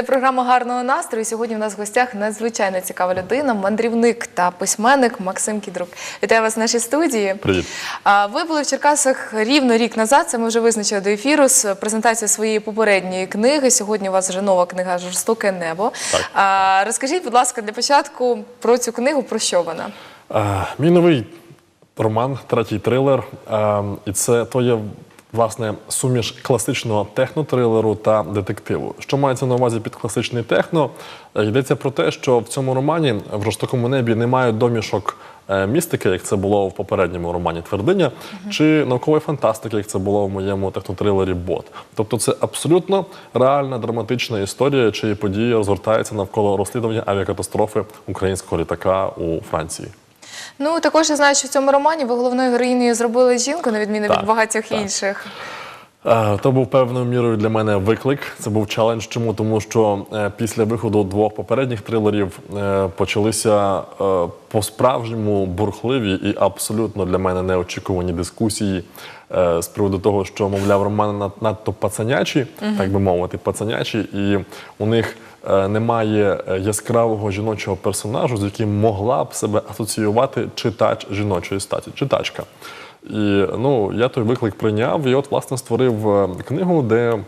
Це програма гарного настрою. Сьогодні в нас в гостях надзвичайно цікава людина, мандрівник та письменник Максим Кідрук. Вітаю вас в нашій студії. Привіт. Ви були в Черкасах рівно рік назад. Це ми вже визначили до ефіру з презентацією своєї попередньої книги. Сьогодні у вас вже нова книга Жорстоке небо. Так. Розкажіть, будь ласка, для початку про цю книгу, про що вона? Мій новий роман, третій трилер. І це то є власне суміш класичного технотрилеру та детективу. Що мається на увазі під класичний техно? Е, Йдеться про те, що в цьому романі в жорстокому небі немає домішок. е, Містики, як це було в попередньому романі Твердиня, чи наукової фантастики, як це було в моєму технотрилері Бот. Тобто це абсолютно реальна драматична історія, чиї події розгортаються навколо розслідування авіакатастрофи українського літака у Франції. Ну також я знаю, що в цьому романі ви головною героїнею зробили жінку, на відміну Так, від багатьох так. інших. То був певною мірою для мене виклик. Це був челендж. Чому? Тому що е, після виходу двох попередніх трилерів е, почалися е, по-справжньому бурхливі і абсолютно для мене неочікувані дискусії з приводу того, що, мовляв, романи над- надто пацанячі, так би мовити, пацанячі, і у них немає яскравого жіночого персонажу, з яким могла б себе асоціювати читач жіночої статі, читачка. І ну, я той виклик прийняв і от, власне, створив е, книгу, де е,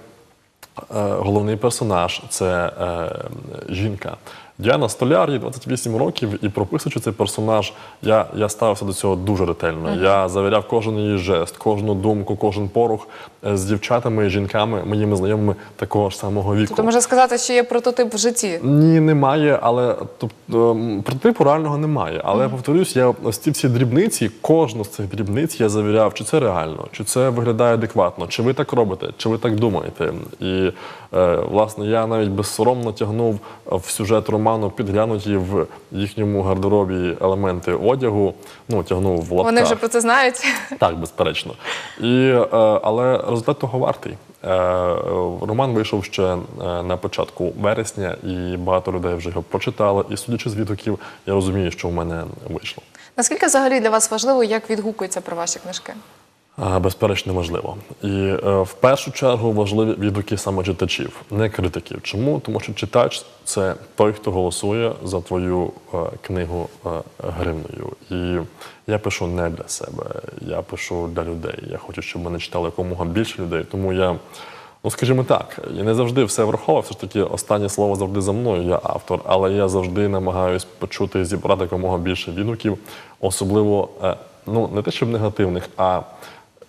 головний персонаж це е, жінка. Діана Столяр, їй 28 років, і прописуючи цей персонаж, я, я ставився до цього дуже ретельно. Я завіряв кожен її жест, кожну думку, кожен порух е, з дівчатами, жінками, моїми знайомими такого ж самого віку. Тобто можна сказати, що є прототип в житті. Ні, немає, але тобто ем, прототипу реального немає. Але я повторюсь, я ось ці всі дрібниці, кожну з цих дрібниць я завіряв, чи це реально, чи це виглядає адекватно, чи ви так робите, чи ви так думаєте. І власне я навіть безсоромно тягнув в сюжет роману підглянуті в їхньому гардеробі елементи одягу. Ну тягнув в лапках. Вони вже про це знають. Так, безперечно. І, е, але результат того вартий. Е, роман вийшов ще е, на початку вересня, і багато людей вже його прочитали. І судячи з відгуків, я розумію, що в мене вийшло. Наскільки взагалі для вас важливо, як відгукуються про ваші книжки? Безперечно, важливо. І е, в першу чергу важливі відгуки саме читачів, не критиків. Чому? Тому що читач це той, хто голосує за твою е, книгу е, гривнею. І я пишу не для себе, я пишу для людей. Я хочу, щоб мене читали якомога більше людей. Тому я. Ну, скажімо так, я не завжди все враховував. Все ж таки, останнє слово завжди за мною, я автор, але я завжди намагаюсь почути і зібрати якомога більше відгуків, особливо ну не те, щоб негативних, а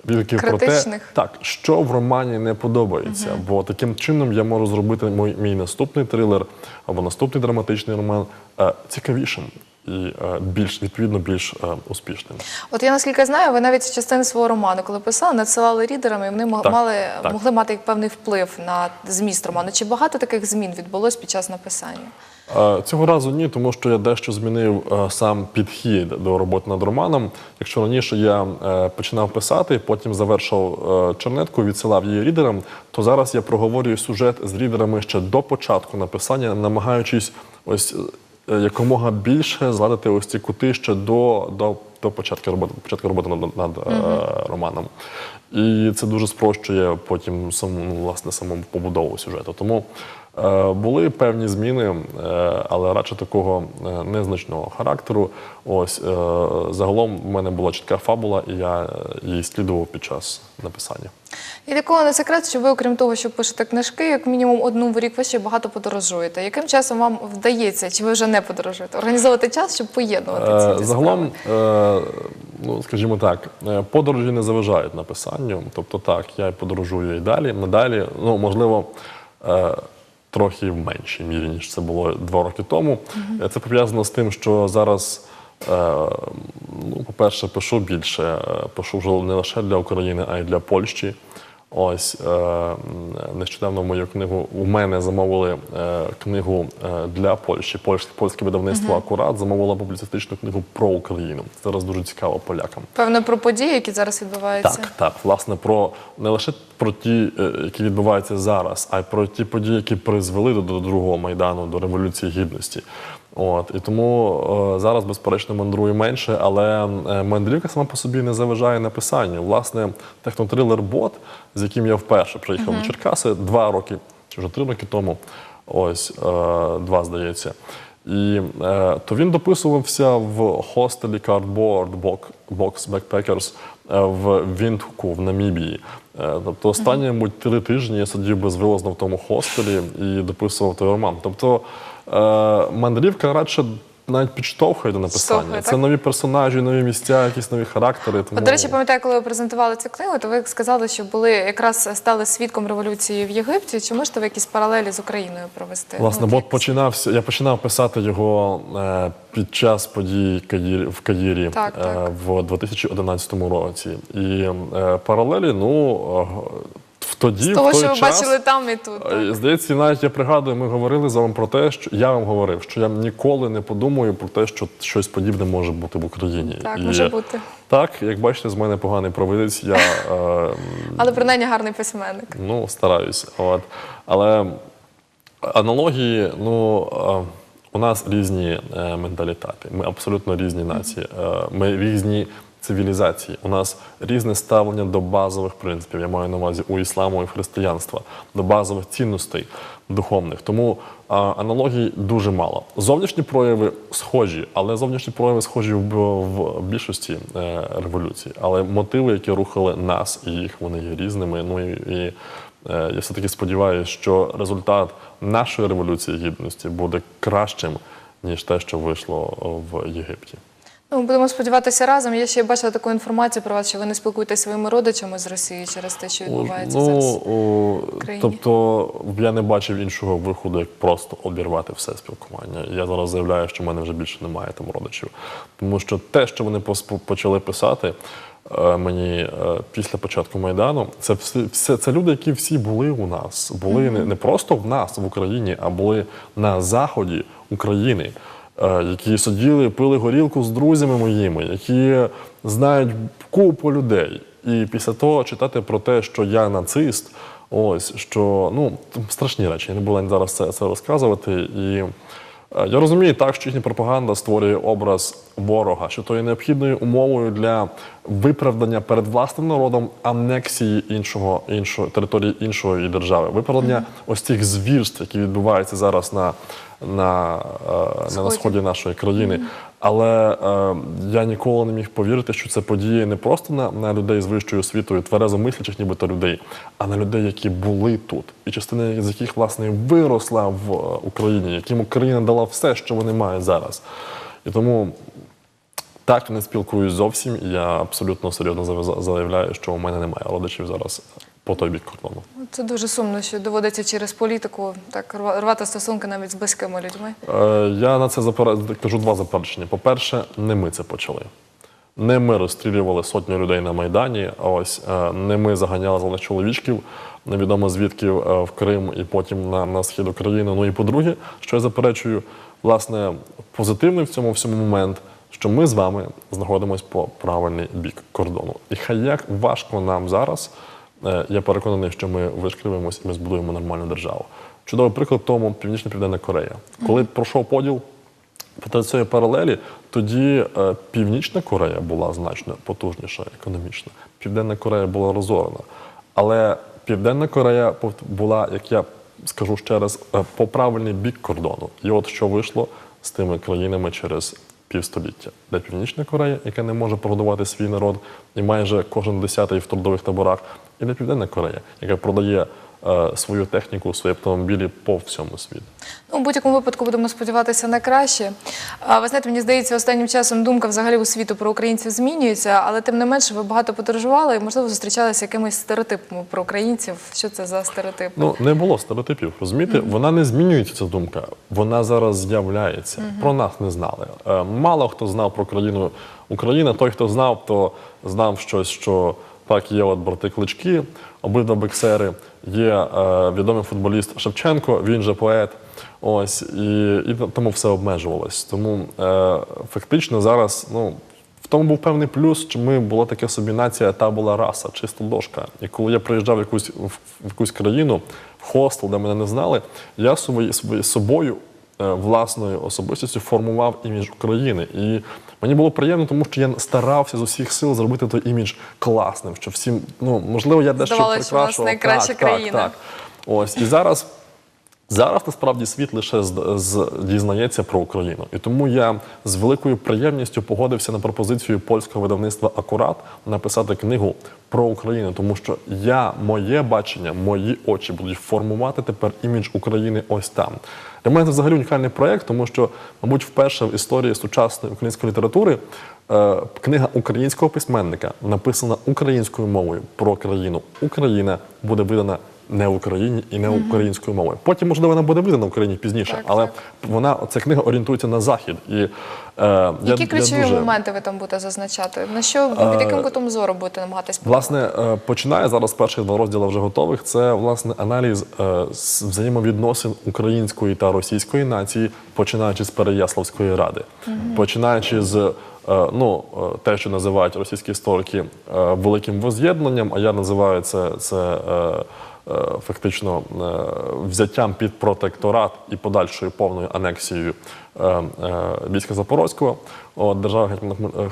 відгуків про те, так, що в романі не подобається. Бо таким чином я можу зробити мій, мій наступний трилер або наступний драматичний роман е, цікавішим і е, більш відповідно більш е, успішним. От я наскільки знаю, ви навіть частини свого роману, коли писали, надсилали рідерам, і вони Так, мали, так. могли мати певний вплив на зміст роману. Чи багато таких змін відбулось під час написання? Е, Цього разу ні, тому що я дещо змінив сам підхід до роботи над романом. Якщо раніше я починав писати, потім завершив чернетку, відсилав її рідерам, то зараз я проговорюю сюжет з рідерами ще до початку написання, намагаючись ось якомога більше згладити ось ці кути ще до, до, до початку роботи, початку роботи над, над е, романом. І це дуже спрощує потім саму, ну, власне, саму побудову сюжету. Тому е, були певні зміни, е, але радше такого е, незначного характеру. Ось е, загалом в мене була чітка фабула, і я е, її слідував під час написання. І такого не секрет, що ви, окрім того, що пишете книжки, як мінімум одну в рік ви ще багато подорожуєте. Яким часом вам вдається, чи ви вже не подорожуєте? Організовувати час, щоб поєднувати ці Е, дві Загалом, е, ну скажімо так, е, подорожі не заважають написанню. Тобто, так, я подорожую і далі. Надалі, ну можливо. Трохи в меншій мірі, ніж це було два роки тому. Угу. Це пов'язано з тим, що зараз, е, ну, по-перше, пишу більше, е, пишу вже не лише для України, а й для Польщі. Ось е, нещодавно в мою книгу у мене замовили е, книгу е, для Польщі. Польське польське видавництво Акурат замовило публіцистичну книгу про Україну. Це зараз дуже цікаво полякам. Певно, про події, які зараз відбуваються. Так, так, власне, про не лише про ті, які відбуваються зараз, а й про ті події, які призвели до, до другого майдану, до революції гідності. От і тому е, зараз, безперечно, мандрую менше, але е, мандрівка сама по собі не заважає написанню. Власне, технотрилер Бот, з яким я вперше приїхав до Черкаси два роки чи вже три роки тому. Ось е, два, здається. І е, то він дописувався в хостелі Cardboard Box- Backpackers е, в Віндхуку в Намібії. Е, тобто останні мабуть, три тижні я сидів безвилазно в тому хостелі і дописував той роман. Тобто мандрівка радше навіть підштовхує до написання. Штовхує, Це так? нові персонажі, нові місця, якісь нові характери. Тому... От, до речі, пам'ятаю, коли ви презентували цю книгу, то ви сказали, що були якраз стали свідком революції в Єгипті. Чи можете ви якісь паралелі з Україною провести? Власне, Ну, бо починався. Я починав писати його е, під час подій Каїр, в Каїрі Так, е, в 2011 році. І е, паралелі, ну е, тоді, З того, в той що ви час, бачили там і тут. так? Е, Здається, навіть я пригадую, ми говорили з вами про те, що я вам говорив, що я ніколи не подумаю про те, що щось подібне може бути в Україні. Так, І, може бути. Так, як бачите, з мене поганий провидець. Я е, Але принаймні гарний письменник. Ну, стараюсь. От. Але аналогії, ну, е, у нас різні е, менталітети. Ми абсолютно різні нації. Е, Ми різні цивілізації. У нас різне ставлення до базових принципів. Я маю на увазі у ісламу і християнства, до базових цінностей духовних. Тому е, аналогій дуже мало. Зовнішні прояви схожі, але зовнішні прояви схожі в, в більшості е, революцій. Але мотиви, які рухали нас і їх, вони є різними. Ну і, і Е, Я все-таки сподіваюся, що результат нашої революції гідності буде кращим, ніж те, що вийшло в Єгипті. Ну, будемо сподіватися разом. Я ще бачила таку інформацію про вас, що ви не спілкуєтеся зі своїми родичами з Росії через те, що відбувається ну, зараз. о, країні. тобто я не бачив іншого виходу, як просто обірвати все спілкування. Я зараз заявляю, що в мене вже більше немає там родичів. Тому що те, що вони почали писати е, мені е, після початку Майдану, це все, все це люди, які всі були у нас, були не, не просто в нас в Україні, а були на заході України. Е, Які сиділи, пили горілку з друзями моїми, які знають купу людей. І після того читати про те, що я нацист, ось що ну страшні речі. Я не була зараз це, це розказувати. І е, я розумію так, що їхня пропаганда створює образ ворога, що то є необхідною умовою для виправдання перед власним народом анексії іншого іншої території іншої держави, виправдання ось цих звірств, які відбуваються зараз на, на, е, на, на сході нашої країни. Але е, я ніколи не міг повірити, що це подіє не просто на, на людей з вищою освітою, тверезомислячих нібито людей, а на людей, які були тут, і частина з яких власне виросла в е, Україні, яким Україна дала все, що вони мають зараз. І тому так не спілкуюсь зовсім. і Я абсолютно серйозно заявляю, що у мене немає родичів зараз по той бік кордону. Це дуже сумно, що доводиться через політику так рва- рвати стосунки навіть з близькими людьми. Е, Я на це запер- кажу два заперечення. По-перше, не ми це почали. Не ми розстрілювали сотню людей на Майдані, а ось е, не ми заганяли зелених чоловічків, невідомо звідки е, в Крим і потім на, на схід України. Ну і по-друге, що я заперечую, власне, позитивний в цьому всьому момент, що ми з вами знаходимося по правильний бік кордону. І хай як важко нам зараз, е, я переконаний, що ми вишкривимось і ми збудуємо нормальну державу. Чудовий приклад тому Північна Південна Корея. Коли пройшов поділ, Проти цієї паралелі тоді е, Північна Корея була значно потужніша економічно. Південна Корея була розорена. Але Південна Корея була, як я скажу ще раз, е, по правильний бік кордону. І от що вийшло з тими країнами через півстоліття, де Північна Корея, яка не може прогодувати свій народ, і майже кожен десятий в трудових таборах, і де Південна Корея, яка продає свою техніку, свої автомобілі по всьому світу. Ну, у будь-якому випадку будемо сподіватися на краще. А, ви знаєте, мені здається, останнім часом думка взагалі у світу про українців змінюється, але тим не менше ви багато подорожували і, можливо, зустрічалися з якимись стереотипами про українців. Що це за стереотипи? Ну не було стереотипів. Розумієте, вона не змінюється ця думка. Вона зараз з'являється. Про нас не знали. Е, Мало хто знав про країну Україна. Той, хто знав, то знав щось, що так є от брати клички, обидва боксери. Є е, відомий футболіст Шевченко, він же поет. Ось і, і тому все обмежувалось. Тому е, фактично зараз, ну. В тому був певний плюс, що ми була така собі нація, та була раса, чиста дошка. І коли я приїжджав в якусь, в, якусь країну, в хостел, де мене не знали, я свої, собою, е, власною особистістю формував імідж України. І мені було приємно, тому що я старався з усіх сил зробити той імідж класним, що всім, ну, можливо, я дещо Здавалося, у нас прикрашував. найкраща так, країна. Так, так. Ось. І зараз Зараз насправді світ лише з, з, дізнається про Україну. І тому я з великою приємністю погодився на пропозицію польського видавництва Акурат написати книгу про Україну, тому що я, моє бачення, мої очі будуть формувати тепер імідж України ось там. Для мене це взагалі унікальний проєкт, тому що, мабуть, вперше в історії сучасної української літератури е, книга українського письменника, написана українською мовою про країну. Україна буде видана не в Україні і не українською мовою. Потім, можливо, вона буде видана в Україні пізніше, Так, але так. вона ця книга орієнтується на захід. І е, я, Які ключові я дуже... моменти ви там будете зазначати? На що під яким кутом зору будете намагатись Власне, е, починає зараз перших два розділи вже готових. Це власне аналіз е, з взаємовідносин української та російської нації, починаючи з Переяславської ради, починаючи з е, ну е, те, що називають російські історики е, великим воз'єднанням, а я називаю це, це е, е, фактично е, взяттям під протекторат і подальшою повною анексією е, е, війська Запорозького, от, держави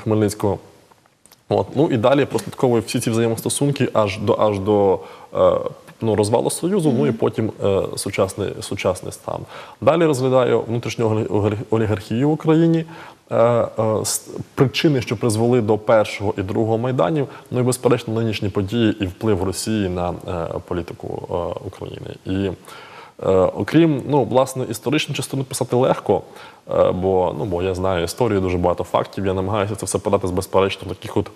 Хмельницького. От, ну і далі прослідковує всі ці взаємостосунки аж до аж до е, ну, розвалу Союзу, ну і потім е, сучасний, сучасний стан. Далі розглядаю внутрішню олі- олі- олігархію в Україні, е, е, причини, що призвели до першого і другого майданів, ну і безперечно нинішні події і вплив Росії на е, політику е, України. І Е, окрім ну, власне, історичну частину писати легко, е, бо, ну, бо я знаю історію, дуже багато фактів. Я намагаюся це все подати з безперечно таких от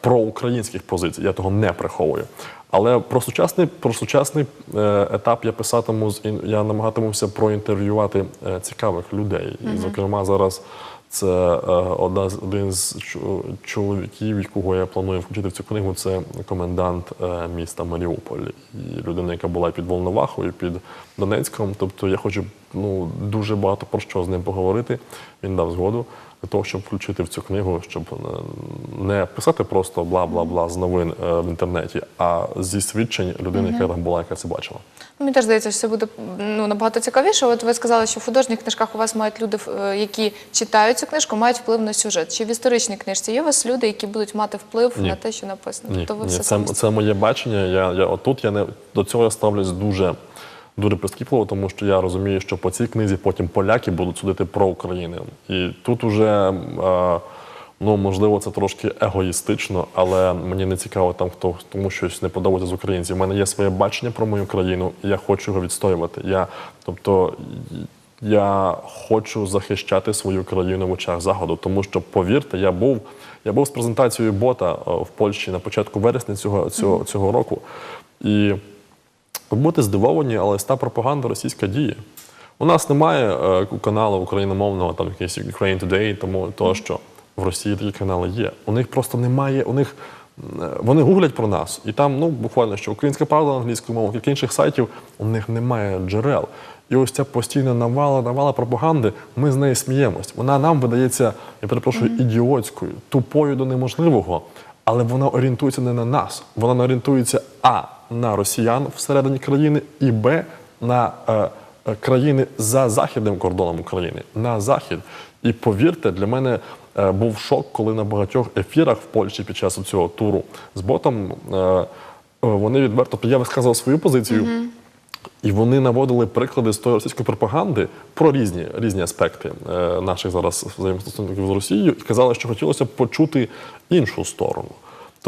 проукраїнських позицій. Я того не приховую. Але про сучасний, про сучасний е, етап я писатиму з я намагатимуся проінтерв'ювати е, цікавих людей. І, зокрема, зараз це е, одна з один з чо- чоловіків, якого я планую включити в цю книгу. Це комендант е, міста Маріуполь і людина, яка була під Волновахою, під Донецьком. Тобто я хочу ну дуже багато про що з ним поговорити. Він дав згоду для того, щоб включити в цю книгу, щоб е, не писати просто бла бла бла з новин е, в інтернеті, а зі свідчень людини, яка там була, яка це бачила. Ну, Мені теж здається, що це буде ну, набагато цікавіше. От ви сказали, що в художніх книжках у вас мають люди, е, які читають цю книжку, мають вплив на сюжет. Чи в історичній книжці є у вас люди, які будуть мати вплив Ні. на те, що написано? Ні, Тобто ви ні все це, це моє бачення. Я, я отут я не до цього я ставлюсь дуже. Дуже прискіпливо, тому що я розумію, що по цій книзі потім поляки будуть судити про Україну. І тут уже, е, ну можливо, це трошки егоїстично, але мені не цікаво там, хто тому щось не подобається з українців. У мене є своє бачення про мою країну, і я хочу його відстоювати. Я, тобто, я хочу захищати свою країну в очах заходу, тому що повірте, я був, я був з презентацією бота е, в Польщі на початку вересня цього, цього, цього року. І ви будете здивовані, але ось та пропаганда російська діє. У нас немає е, каналу україномовного, там якийсь Ukraine Today, тому того, що в Росії такі канали є. У них просто немає, у них е, вони гуглять про нас, і там, ну буквально що українська правда англійською мовою, кілька інших сайтів, у них немає джерел. І ось ця постійна навала, навала пропаганди, ми з нею сміємось. Вона нам видається, я перепрошую, ідіотською, тупою до неможливого, але вона орієнтується не на нас. Вона орієнтується а на росіян всередині країни, і б на е, е, країни за західним кордоном України, на захід. І повірте, для мене е, був шок, коли на багатьох ефірах в Польщі під час цього туру з ботом е, е, вони відверто, я висказував свою позицію. І вони наводили приклади з тої російської пропаганди про різні, різні аспекти е, наших зараз взаємостосунків з Росією і казали, що хотілося б почути іншу сторону.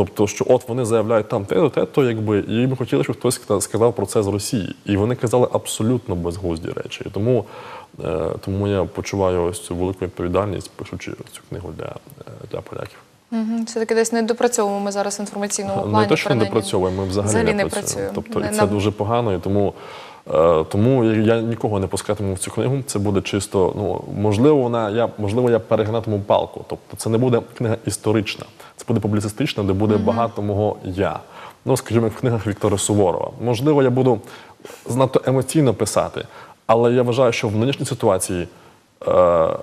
Тобто, що от вони заявляють там те, те, то якби, і їм хотіли, щоб хтось сказав про це з Росії. І вони казали абсолютно безглузді речі. Тому, е, тому я почуваю ось цю велику відповідальність, пишучи цю книгу для, е, для поляків. Мгм. Все-таки десь не допрацьовуємо ми зараз в інформаційному плані. Не те, що не допрацьовуємо, ми взагалі, Взагалі не не працюємо. працюємо. Тобто Не і це дуже погано, і тому, тому я нікого не пускатиму в цю книгу. Це буде чисто, ну можливо, вона я можливо, я перегнатиму палку. Тобто це не буде книга історична, це буде публіцистична, де буде багато мого я. Ну, скажімо, в книгах Віктора Суворова. Можливо, я буду занадто емоційно писати, але я вважаю, що в нинішній ситуації. Е,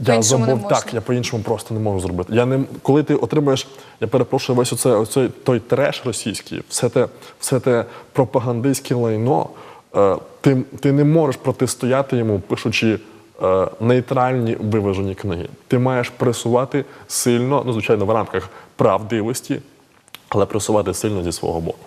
я забув так, я по-іншому просто не можу зробити. Я не коли ти отримаєш, я перепрошую весь оце, оцей той треш російський, все те, все те пропагандистське лайно. Е, ти, ти не можеш протистояти йому, пишучи е, нейтральні виважені книги. Ти маєш пресувати сильно, ну звичайно, в рамках правдивості, але пресувати сильно зі свого боку.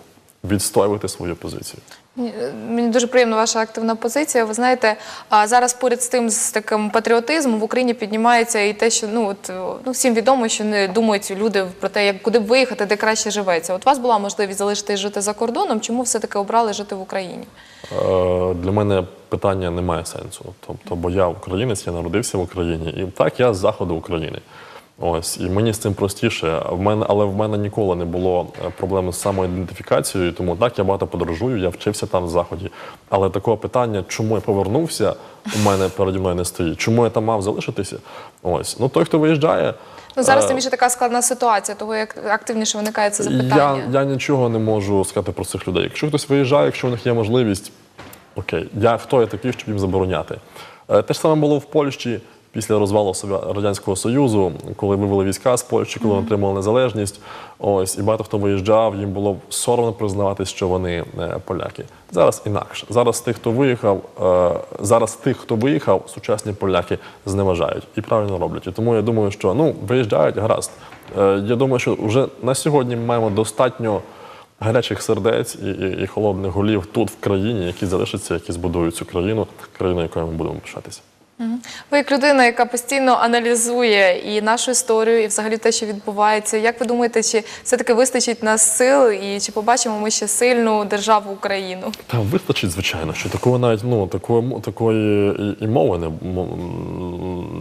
відстоювати свою позицію. Е, Мені дуже приємна ваша активна позиція. Ви знаєте, зараз поряд з тим з таким патріотизмом в Україні піднімається і те, що ну от ну всім відомо, що не думають люди про те, як куди б виїхати, де краще живеться. От у вас була можливість залишитись жити за кордоном. Чому все таки обрали жити в Україні? Е, Для мене питання не має сенсу. Тобто, бо я українець, я народився в Україні, і так я з заходу України. Ось і мені з цим простіше. В мене, але в мене ніколи не було е, проблеми з самоідентифікацією, тому так я багато подорожую, я вчився там в заході. Але такого питання, чому я повернувся, у мене переді мною не стоїть. Чому я там мав залишитися? Ось ну той, хто виїжджає. Ну зараз е, тим більше така складна ситуація, того як активніше виникає це запитання. я нічого не можу сказати про цих людей. Якщо хтось виїжджає, якщо у них є можливість, окей, я хто я такий, щоб їм забороняти. Е, Те ж саме було в Польщі після розвалу Радянського Союзу, коли вивели війська з Польщі, коли вони отримали незалежність. Ось і багато хто виїжджав, їм було соромно признавати, що вони е, поляки. Зараз інакше. Зараз тих, хто виїхав, е, зараз тих, хто виїхав, сучасні поляки зневажають і правильно роблять. І тому я думаю, що ну виїжджають гаразд. Е, Я думаю, що вже на сьогодні ми маємо достатньо гарячих сердець і, і, і холодних голів тут в країні, які залишаться, які збудують цю країну, країну, якою ми будемо пишатися. Ви як людина, яка постійно аналізує і нашу історію, і взагалі те, що відбувається. Як ви думаєте, чи все-таки вистачить нас сил, і чи побачимо ми ще сильну державу Україну? Та вистачить, звичайно, що такого навіть ну такої такої і, і мови не,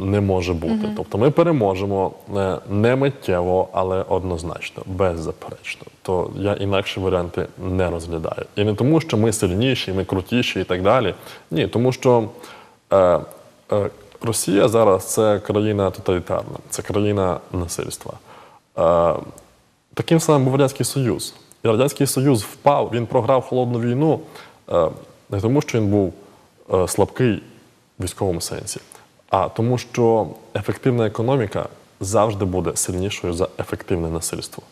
не може бути. Тобто ми переможемо е, не миттєво, але однозначно, беззаперечно. То я інакші варіанти не розглядаю. І не тому, що ми сильніші, ми крутіші і так далі. Ні, тому що е, Росія зараз це країна тоталітарна, це країна насильства. Е, Таким самим був Радянський Союз. І Радянський Союз впав, він програв холодну війну е, не тому, що він був е, слабкий в військовому сенсі, а тому, що ефективна економіка завжди буде сильнішою за ефективне насильство.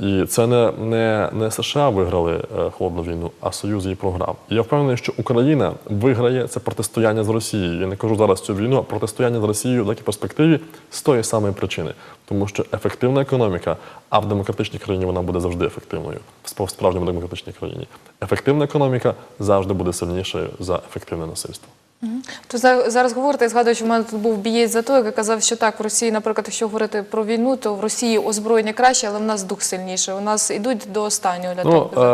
І це не, не, не США виграли е, холодну війну, а Союз її програв. І я впевнений, що Україна виграє це протистояння з Росією. Я не кажу зараз цю війну, а протистояння з Росією в такій перспективі з тої самої причини. Тому що ефективна економіка, а в демократичній країні вона буде завжди ефективною, в справжньому демократичній країні. Ефективна економіка завжди буде сильнішою за ефективне насильство. То за- зараз говорите, я згадую, що в мене тут був бієць за той, який казав, що так, в Росії, наприклад, якщо говорити про війну, то в Росії озброєння краще, але в нас дух сильніший. У нас ідуть до останнього для Ну, того,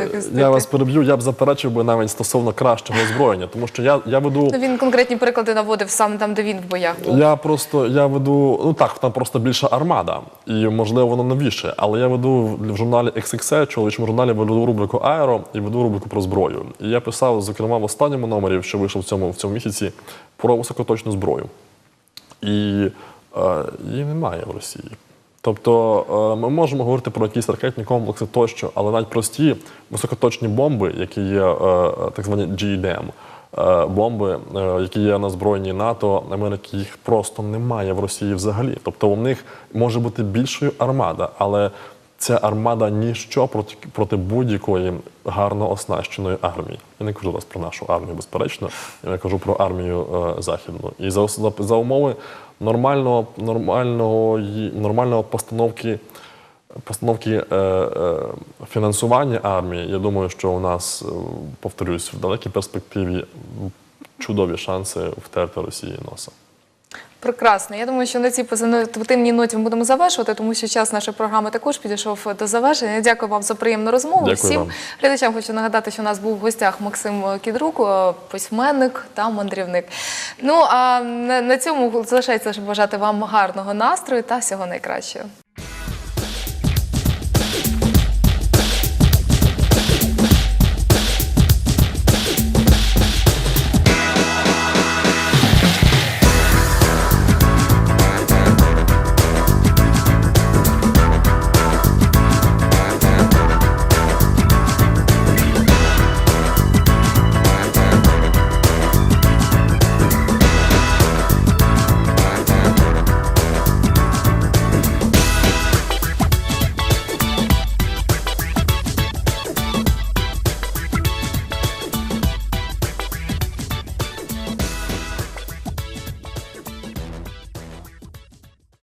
е, я вас переб'ю, я б заперечив би навіть стосовно кращого озброєння, тому що я, я веду. Ну, він конкретні приклади наводив саме там, де він в боях був. Я просто я веду, ну так, там просто більша армада, і можливо воно новіше. Але я веду в журналі XXL, чоловічому журналі веду рубрику Аеро і веду рубрику про зброю. І я писав, зокрема, в останньому номері, що вийшов цьому в цьому місяці, про високоточну зброю. І е, її немає в Росії. Тобто е, ми можемо говорити про якісь ракетні комплекси тощо, але навіть прості високоточні бомби, які є е, так звані GDM, е, бомби, е, які є на озброєнні НАТО, Америки, їх просто немає в Росії взагалі. Тобто у них може бути більшою армада, але ця армада ніщо проти, проти будь-якої гарно оснащеної армії. Я не кажу зараз про нашу армію, безперечно. Я кажу про армію е, західну. І за, за, за умови нормального, нормального, нормального постановки. Постановки е, е, фінансування армії, я думаю, що у нас, е, повторюсь, в далекій перспективі чудові шанси втерти Росії носа. Прекрасно. Я думаю, що на цій позитивній ноті ми будемо завершувати, тому що час нашої програми також підійшов до завершення. Я Дякую вам за приємну розмову. Дякую Всім вам. глядачам хочу нагадати, що у нас був в гостях Максим Кідрук, е, письменник та мандрівник. Ну а на, цьому залишається бажати вам гарного настрою та всього найкращого.